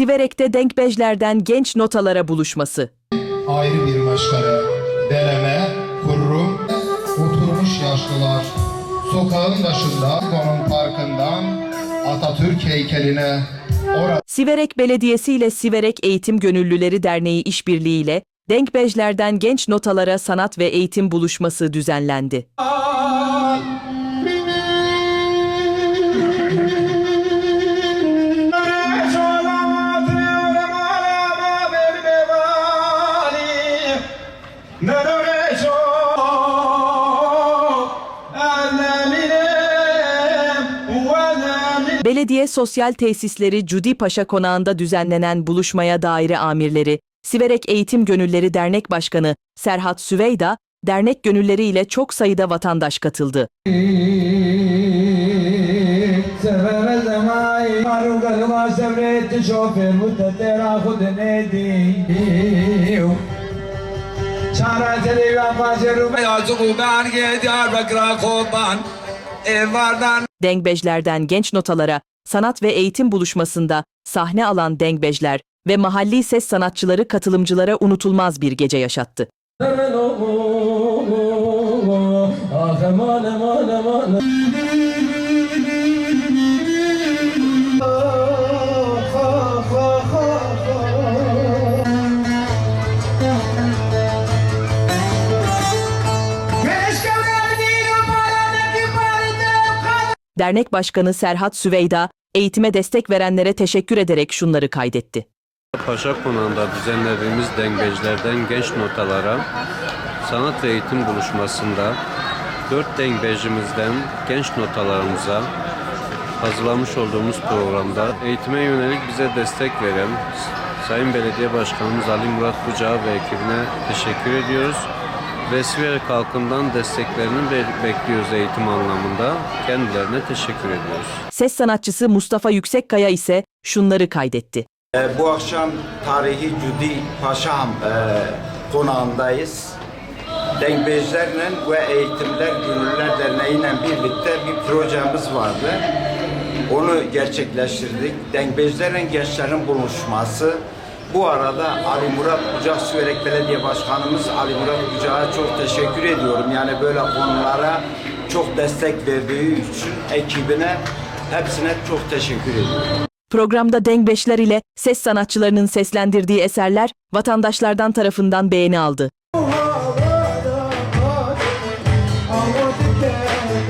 Siverek'te Denkbejlerden genç notalara buluşması. ayrı bir meşgale. Deneme, kurum, oturmuş yaşlılar. Sokağın başında, onun parkından Atatürk heykeline orada Siverek Belediyesi ile Siverek Eğitim Gönüllüleri Derneği işbirliğiyle Denkbejlerden genç notalara sanat ve eğitim buluşması düzenlendi. Belediye Sosyal Tesisleri Cudi Paşa Konağı'nda düzenlenen buluşmaya daire amirleri, Siverek Eğitim Gönülleri Dernek Başkanı Serhat Süveyda, dernek gönülleri ile çok sayıda vatandaş katıldı. تلی و ماجرو بیازو برگه دیار بکرا خوبان Evardan Dengbejlerden genç notalara sanat ve eğitim buluşmasında sahne alan Dengbejler ve mahalli ses sanatçıları katılımcılara unutulmaz bir gece yaşattı. Dernek Başkanı Serhat Süveyda, eğitime destek verenlere teşekkür ederek şunları kaydetti. Paşa Konağı'nda düzenlediğimiz dengecilerden genç notalara sanat ve eğitim buluşmasında dört dengecimizden genç notalarımıza hazırlamış olduğumuz programda eğitime yönelik bize destek veren Sayın Belediye Başkanımız Ali Murat Bucağı ve ekibine teşekkür ediyoruz. Ve Siverek halkından desteklerini be- bekliyoruz eğitim anlamında. Kendilerine teşekkür ediyoruz. Ses sanatçısı Mustafa Yüksekkaya ise şunları kaydetti. E, Bu akşam tarihi Cudi Paşam e, konağındayız. Dengbejlerle ve Eğitimler Gönüllüler Derneği'yle birlikte bir projemiz vardı. Onu gerçekleştirdik. Dengbejlerle gençlerin buluşması. Bu arada Ali Murat Bucak Süverek Belediye Başkanımız Ali Murat Bucak'a çok teşekkür ediyorum. Yani böyle konulara çok destek verdiği için ekibine hepsine çok teşekkür ediyorum. Programda Dengbeşler ile ses sanatçılarının seslendirdiği eserler vatandaşlardan tarafından beğeni aldı.